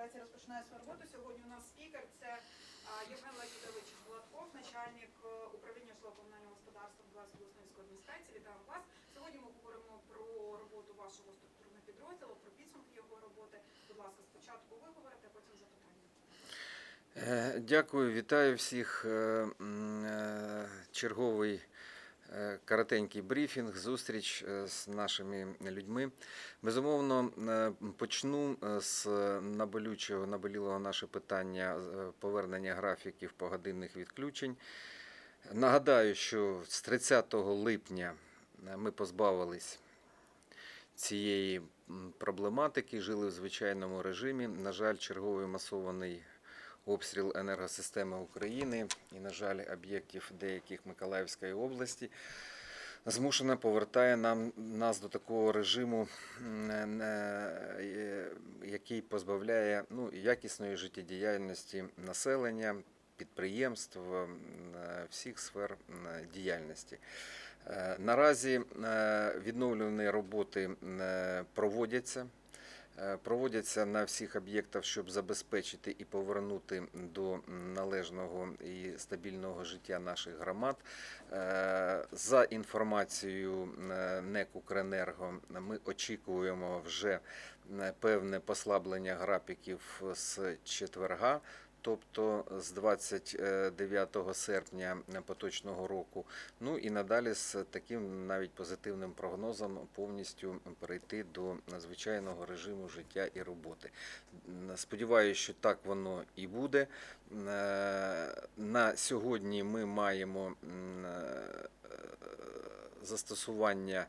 Федерації розпочинає свою роботу. Сьогодні у нас спікер це Євген Леонідович Гладков, начальник е, управління житлово-комунального господарства Буглавської обласної адміністрації. Вітаємо вас. Сьогодні ми говоримо про роботу вашого структурного підрозділу, про підсумки його роботи. Будь ласка, спочатку ви говорите, потім запитання. Е, Дякую, вітаю всіх. Е, Черговий коротенький брифінг, зустріч е, з нашими людьми. Безумовно, е, почну е, з наболючого, наболілого наше питання е, повернення графіків погодинних відключень. Нагадаю, що з 30 липня е, ми позбавились цієї проблематики, жили в звичайному режимі. На жаль, черговий масований обстріл енергосистеми України і, на жаль, об'єктів деяких Миколаївської області змушено повертає нам нас до такого режиму, е, е, який позбавляє ну, якісної життєдіяльності населення, підприємств, е, всіх сфер діяльності. Наразі відновлювані роботи проводяться. Е, Проводяться на всіх об'єктах, щоб забезпечити і повернути до належного і стабільного життя наших громад. Е, За інформацією е, НЕК «Укренерго», ми очікуємо вже певне послаблення графіків з четверга. Тобто з 29 серпня поточного року, ну і надалі з таким навіть позитивним прогнозом повністю перейти до звичайного режиму життя і роботи. Сподіваюся, що так воно і буде. Е, На сьогодні ми маємо е, застосування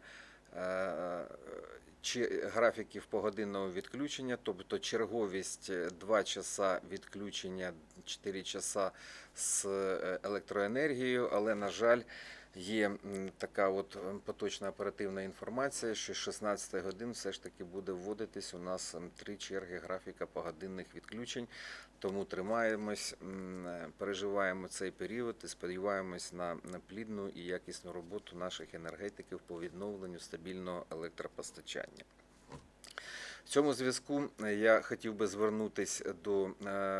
чи- графіків погодинного відключення, тобто черговість 2 часа відключення, 4 часа з е, електроенергією, але, на жаль, є така от поточна оперативна інформація, що з 16 годин все ж таки буде вводитись у нас три черги графіка погодинних відключень. Тому тримаємось, е, переживаємо цей період і сподіваємось на плідну і якісну роботу наших енергетиків по відновленню стабільного електропостачання. В цьому зв'язку е, я хотів би звернутися до е,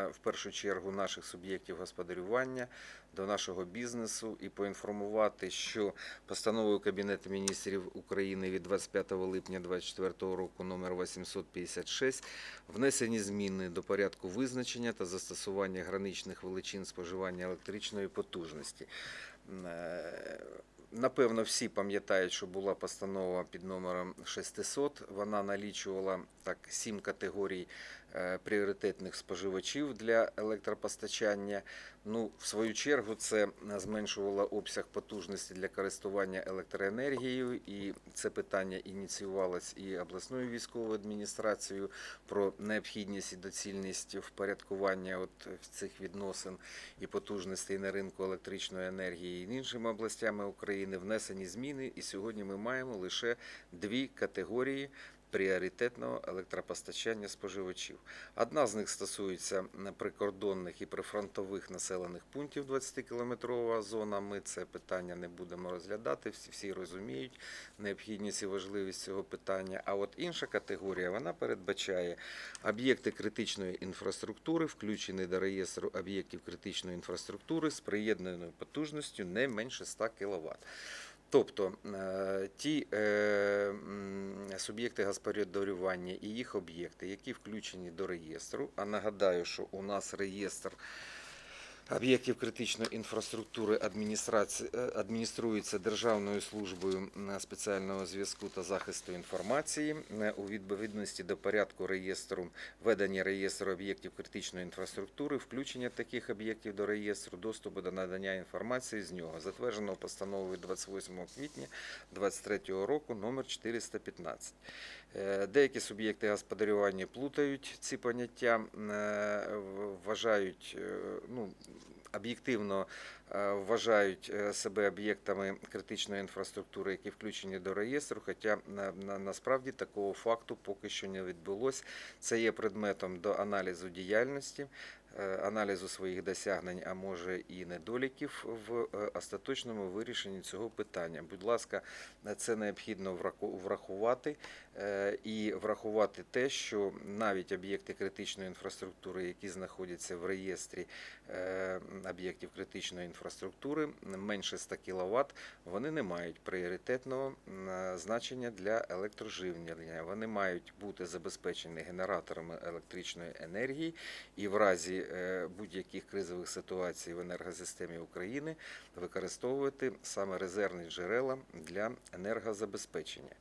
в першу чергу наших суб'єктів господарювання, до нашого бізнесу і поінформувати, що постановою Кабінету міністрів України від 25 липня 2024 року номер 856 внесені зміни до порядку визначення та застосування граничних величин споживання електричної потужності. Напевно, всі пам'ятають, що була постанова під номером 600. Вона налічувала так сім категорій пріоритетних споживачів для електропостачання. Ну, в свою чергу, це зменшувало обсяг потужності для користування електроенергією, і це питання ініціювалось і обласною військовою адміністрацією про необхідність і доцільність впорядкування от цих відносин і потужностей на ринку електричної енергії і іншими областями України внесені зміни. І сьогодні ми маємо лише дві категорії. Пріоритетного електропостачання споживачів. Одна з них стосується прикордонних і прифронтових населених пунктів 20-кілометрова зона. Ми це питання не будемо розглядати. Всі, всі розуміють необхідність і важливість цього питання. А от інша категорія вона передбачає об'єкти критичної інфраструктури, включені до реєстру об'єктів критичної інфраструктури з приєднаною потужністю не менше 100 кВт. Тобто е, ті е, суб'єкти господарювання і їх об'єкти, які включені до реєстру, а нагадаю, що у нас реєстр об'єктів критичної інфраструктури адмініструється Державною службою спеціального зв'язку та захисту інформації Е, у відповідності до порядку реєстру ведення реєстру об'єктів критичної інфраструктури, включення таких об'єктів до реєстру, доступу до надання інформації з нього, затвердженого постановою 28 квітня 2023 року номер 415. Е, Деякі суб'єкти господарювання плутають ці поняття, е, вважають, е, ну, об'єктивно вважають е, себе об'єктами критичної інфраструктури, які включені до реєстру. Хоча на, на, насправді такого факту поки що не відбулось. Це є предметом до аналізу діяльності, е, аналізу своїх досягнень, а може і недоліків в е, остаточному вирішенні цього питання. Будь ласка, це необхідно врахувати е, і врахувати те, що навіть об'єкти критичної інфраструктури, які знаходяться в реєстрі е, об'єктів критичної інфраструктури, менше 100 кВт, вони не мають пріоритетного значення для електроживлення. Вони мають бути забезпечені генераторами електричної енергії і в разі е, будь-яких кризових ситуацій в енергосистемі України використовувати саме резервні джерела для енергозабезпечення.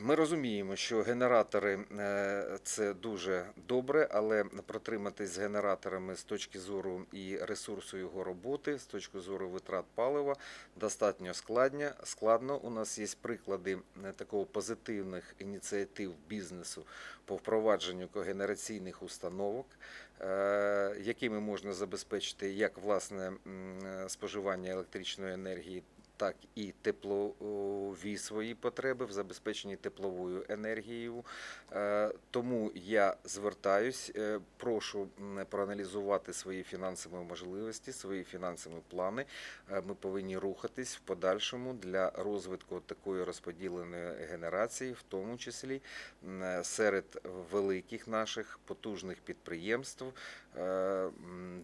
Ми розуміємо, що генератори е, це дуже добре, але протриматись з генераторами з точки зору і ресурсу його роботи, з точки зору витрат палива, достатньо складно. складно. У нас є приклади е, такого позитивних ініціатив бізнесу по впровадженню когенераційних установок, е, якими можна забезпечити як власне споживання електричної енергії, так і теплові свої потреби в забезпеченні тепловою енергією. Е, Тому я звертаюсь, е, прошу проаналізувати свої фінансові можливості, свої фінансові плани. Е, Ми повинні рухатись в подальшому для розвитку такої розподіленої генерації, в тому числі серед великих наших потужних підприємств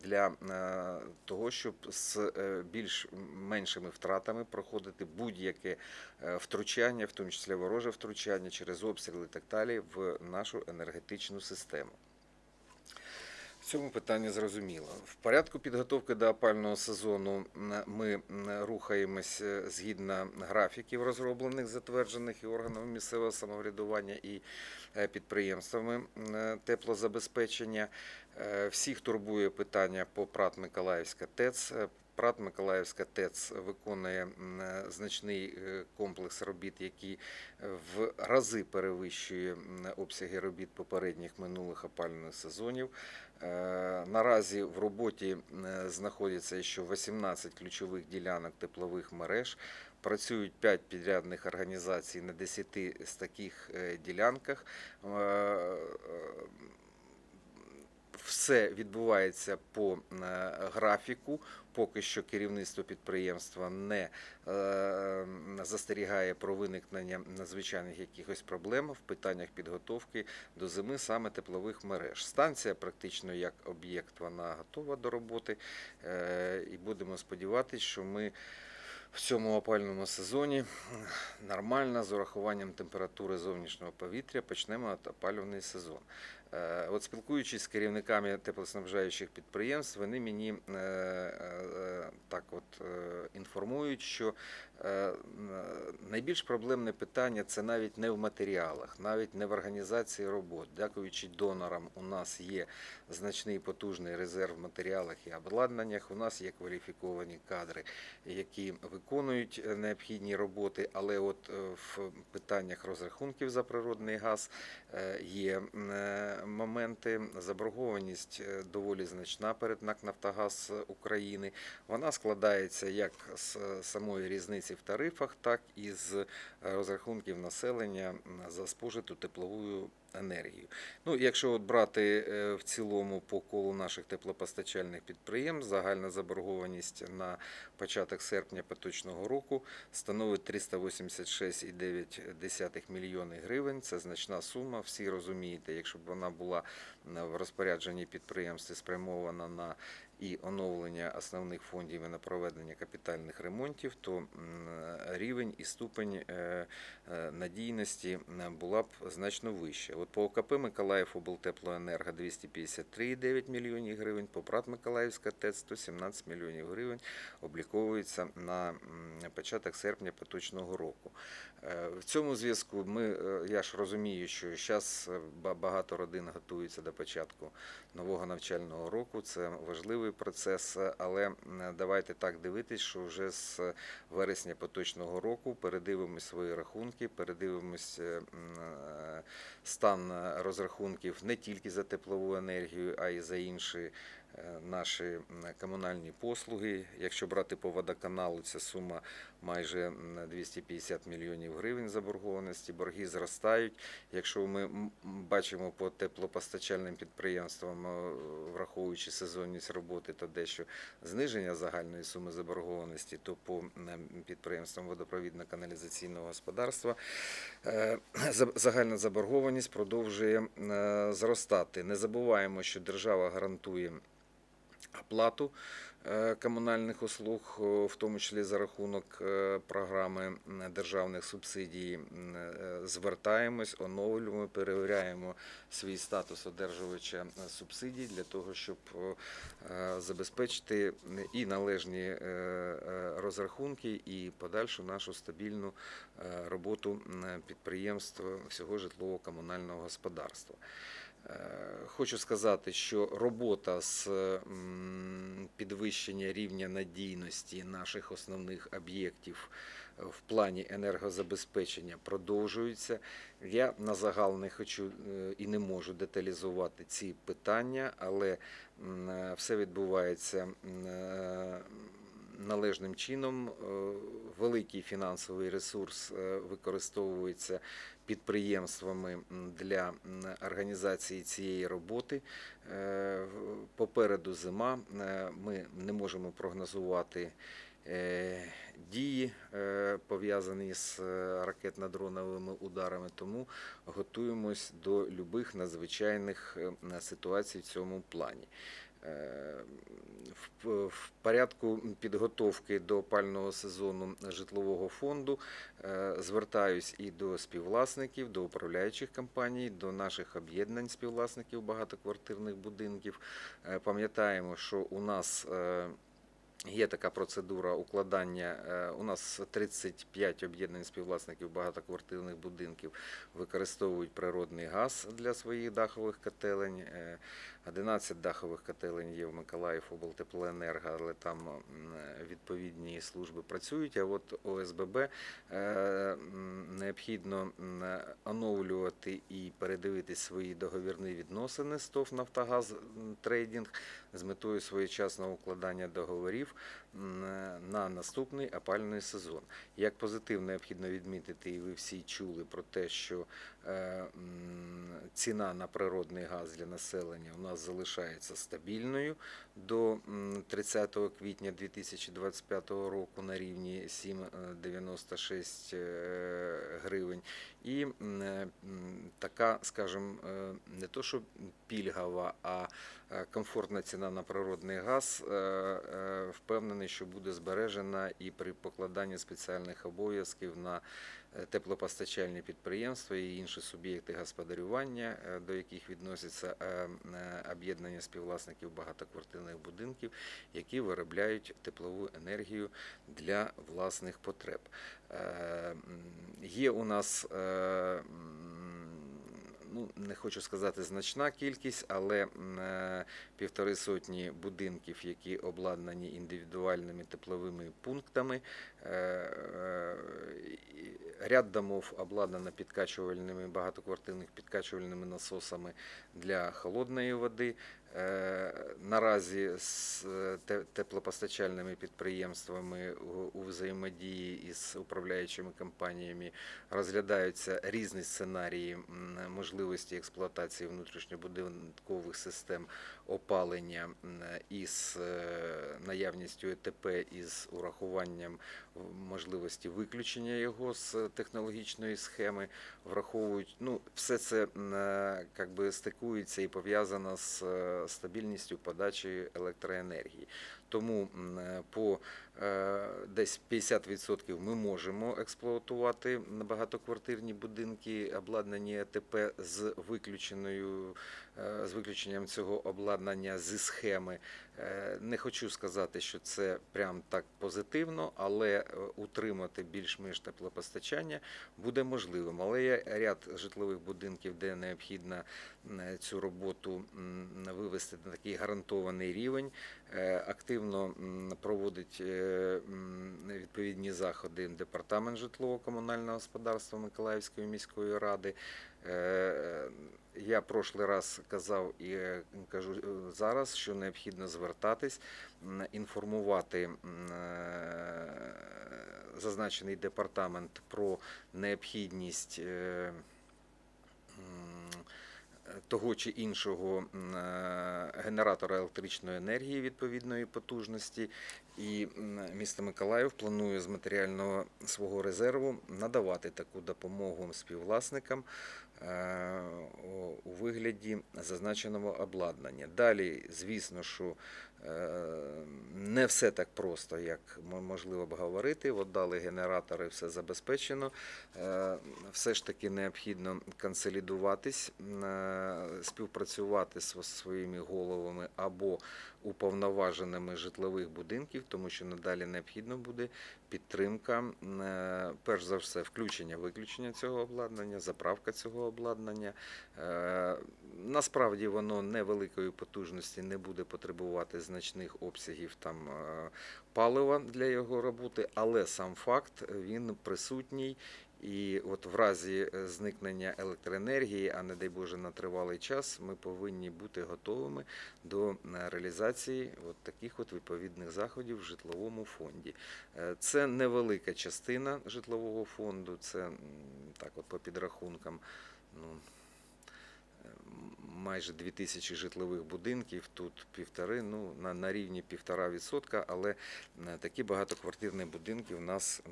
для того, щоб з більш меншими втратами проходити будь-яке е, втручання, в тому числі вороже втручання через обстріли і так далі, в нашу енергетичну систему. В цьому питанні зрозуміло. В порядку підготовки до опального сезону ми рухаємось е, згідно графіків, розроблених, затверджених і органами місцевого самоврядування і е, підприємствами теплозабезпечення. Всіх турбує питання по ПРАТ Миколаївська ТЕЦ. ПРАТ Миколаївська ТЕЦ виконує е, значний е, комплекс робіт, які е, в рази перевищує обсяги робіт попередніх минулих опалювальних сезонів. Наразі в роботі знаходиться ще 18 ключових ділянок теплових мереж. Працюють 5 підрядних організацій на 10 з таких ділянках. Все відбувається по е, графіку. Поки що керівництво підприємства не е, застерігає про виникнення надзвичайних якихось проблем в питаннях підготовки до зими саме теплових мереж. Станція практично як об'єкт вона готова до роботи, е, і будемо сподіватися, що ми в цьому опальному сезоні нормально з урахуванням температури зовнішнього повітря почнемо опалювальний сезон. Е, От спілкуючись з керівниками теплоснабжаючих підприємств, вони мені е, е, так от інформують, що найбільш проблемне питання це навіть не в матеріалах, навіть не в організації робот. Дякуючи донорам, у нас є значний потужний резерв в матеріалах і обладнаннях. У нас є кваліфіковані кадри, які виконують е, необхідні роботи, але от е, в питаннях розрахунків за природний газ е, є е, моменти. Заборгованість е, доволі значна перед НАК Нафтогаз України. Вона складається як з е, самої різниці в тарифах, так і з е, розрахунків населення за спожиту теплову енергію. Ну, якщо от брати е, в цілому по колу наших теплопостачальних підприємств, загальна заборгованість на початок серпня поточного року становить 386,9 мільйони гривень. Це значна сума. Всі розумієте, якщо б вона була е, в розпорядженні підприємств спрямована на і оновлення основних фондів і на проведення капітальних ремонтів, то рівень і ступень е, надійності була б значно вища. От по ОКП Миколаїв облтеплоенерго 253,9 мільйонів гривень, по ПРАТ Миколаївська ТЕЦ 117 мільйонів гривень обліковується на початок серпня поточного року. Е, В цьому зв'язку ми, е, я ж розумію, що зараз багато родин готуються до початку нового навчального року. Це важливий процес, е, але давайте так дивитись, що вже з вересня поточного року передивимось свої рахунки, передивимось е, е, стан е, розрахунків не тільки за теплову енергію, а й за інші наші комунальні послуги. Якщо брати по водоканалу, ця сума майже м, 250 мільйонів гривень заборгованості. Борги зростають. Якщо ми бачимо по теплопостачальним підприємствам, враховуючи сезонність роботи, то дещо зниження загальної суми заборгованості, то по підприємствам водопровідно-каналізаційного господарства е, за- загальна заборгованість продовжує е, зростати. Не забуваємо, що держава гарантує оплату е, комунальних услуг, в тому числі за рахунок е, програми державних субсидій. Е, Звертаємось, оновлюємо, перевіряємо свій статус одержувача е, субсидій для того, щоб е, забезпечити і належні е, е, розрахунки, і подальшу нашу стабільну е, роботу підприємств всього житлово-комунального господарства. Е, Хочу сказати, що робота з підвищення рівня надійності наших основних об'єктів е, в плані енергозабезпечення продовжується. Я на загал не хочу е, і не можу деталізувати ці питання, але все відбувається належним чином. Е, Великий фінансовий ресурс е, використовується підприємствами для організації цієї роботи. Е, Попереду зима. Ми не можемо прогнозувати дії, пов'язані з ракетно-дроновими ударами, тому готуємось до любих надзвичайних ситуацій в цьому плані. Е, В, порядку підготовки до опального сезону житлового фонду е, звертаюсь і до співвласників, до управляючих компаній, до наших об'єднань співвласників багатоквартирних будинків. Е, Пам'ятаємо, що у нас Є така процедура укладання. У нас 35 об'єднань співвласників багатоквартирних будинків використовують природний газ для своїх дахових котелень. Е, 11 дахових котелень є в Миколаїв облтеплоенерго, але там відповідні служби працюють. А от ОСББ е, необхідно оновлювати і передивити свої договірні відносини з ТОВ Нафтогаз трейдинг з метою своєчасного укладання договорів на наступний опальний сезон. Як позитив необхідно відмітити, і ви всі чули про те, що ціна на природний газ для населення у нас залишається стабільною до 30 квітня 2025 року на рівні 7,96 е, гривень. І е, така, скажімо, е, не то що пільгова, а е, комфортна ціна на природний газ, е, е, впевнений, що буде збережена і при покладанні спеціальних обов'язків на е, теплопостачальні підприємства і інші суб'єкти господарювання, е, до яких відносяться е, е, об'єднання співвласників багатоквартирних будинків, які виробляють теплову енергію для власних потреб. Е, Є у нас е, ну, не хочу сказати значна кількість, але е, півтори сотні будинків, які обладнані індивідуальними тепловими пунктами. Е, е, Ряд домов обладнано підкачувальними багатоквартирних підкачувальними насосами для холодної води. Е, Наразі з е, теплопостачальними підприємствами у- взаємодії із управляючими компаніями розглядаються різні сценарії можливості експлуатації внутрішньобудинкових систем опалення із е, наявністю ЕТП із урахуванням можливості виключення його з технологічної схеми, враховують, ну, все це е, би стикується і пов'язано з е, стабільністю подачі електроенергії. Тому е, по е, десь 50% ми можемо експлуатувати багатоквартирні будинки, обладнані ЕТП з виключеною е, з виключенням цього обладнання зі схеми. Не хочу сказати, що це прям так позитивно, але утримати більш-менш теплопостачання буде можливим. Але є ряд житлових будинків, де необхідно цю роботу вивести на такий гарантований рівень. Е, Активно проводить е, відповідні заходи департамент житлово-комунального господарства Миколаївської міської ради. Е, Я прошлий раз казав і е, кажу е, зараз, що необхідно звертатись, інформувати е, зазначений департамент про необхідність е, того чи іншого е, генератора електричної енергії відповідної потужності. І місто Миколаїв планує з матеріального свого резерву надавати таку допомогу співвласникам е, у- вигляді зазначеного обладнання. Далі, звісно, що не все так просто, як можливо б говорити. От дали генератори, все забезпечено. Е, Все ж таки необхідно консолідуватись, е, співпрацювати зі своїми головами або уповноваженими житлових будинків, тому що надалі необхідно буде підтримка, е, перш за все, включення виключення цього обладнання, заправка цього обладнання. Е, Насправді воно невеликої потужності не буде потребувати значних обсягів там е, палива для його роботи, але сам факт він присутній. І от в разі е, зникнення електроенергії, а не дай Боже на тривалий час, ми повинні бути готовими до е, реалізації от таких от відповідних заходів в житловому фонді. Е, Це невелика частина житлового фонду, це так, от по підрахункам. Ну, е, майже 2000 житлових будинків, тут півтори, ну на, на рівні півтора відсотка, але е, такі багатоквартирні будинки в нас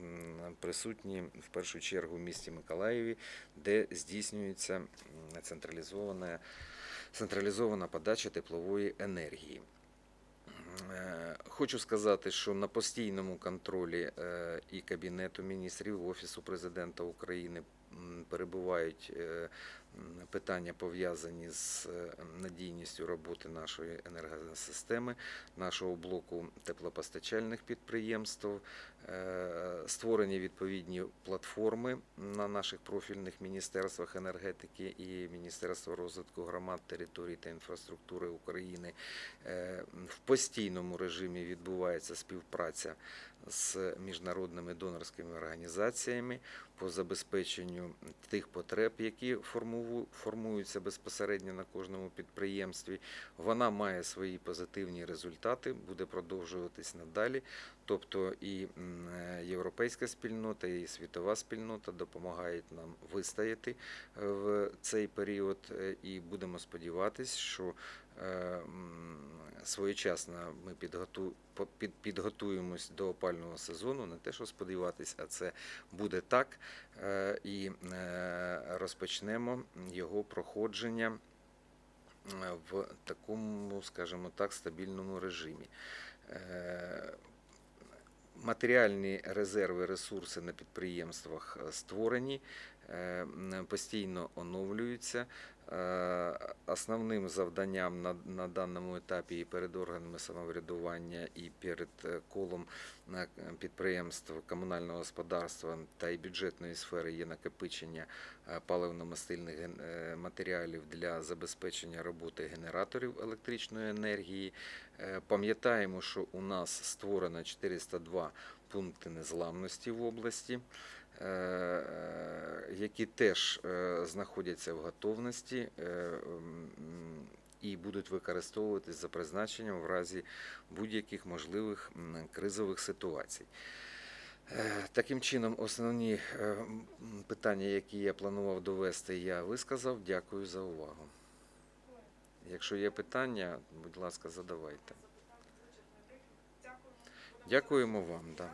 присутні в першу чергу в місті Миколаєві, де здійснюється централізована, централізована подача теплової енергії. Е, Хочу сказати, що на постійному контролі е, і Кабінету міністрів, Офісу президента України перебувають е, питання пов'язані з е, надійністю роботи нашої енергосистеми, нашого блоку теплопостачальних підприємств, е, створені відповідні платформи на наших профільних міністерствах енергетики і Міністерства розвитку громад, територій та інфраструктури України. В постійному режимі відбувається співпраця з міжнародними донорськими організаціями по забезпеченню тих потреб, які формуються безпосередньо на кожному підприємстві. Вона має свої позитивні результати, буде продовжуватись надалі. Тобто і європейська спільнота, і світова спільнота допомагають нам вистояти е, в цей період, е, і будемо сподіватись, що своєчасно ми підготуємось до опального сезону. Не те, що сподіватись, а це буде так. е, І е, розпочнемо його проходження е, в такому, скажімо так, стабільному режимі. Е, Матеріальні резерви, ресурси на підприємствах е, створені, е, постійно оновлюються. Е, Основним завданням на, на даному етапі і перед органами самоврядування, і перед е, колом е, підприємств комунального господарства та і бюджетної сфери є накопичення е, паливно-мастильних е, матеріалів для забезпечення роботи генераторів електричної енергії. Е, Пам'ятаємо, що у нас створено 402 пункти незламності в області, е, е, які теж е, знаходяться в готовності і будуть використовуватись за призначенням в разі будь-яких можливих кризових ситуацій. Таким чином, основні питання, які я планував довести, я висказав. Дякую за увагу. Якщо є питання, будь ласка, задавайте. Дякуємо. Вам. Да.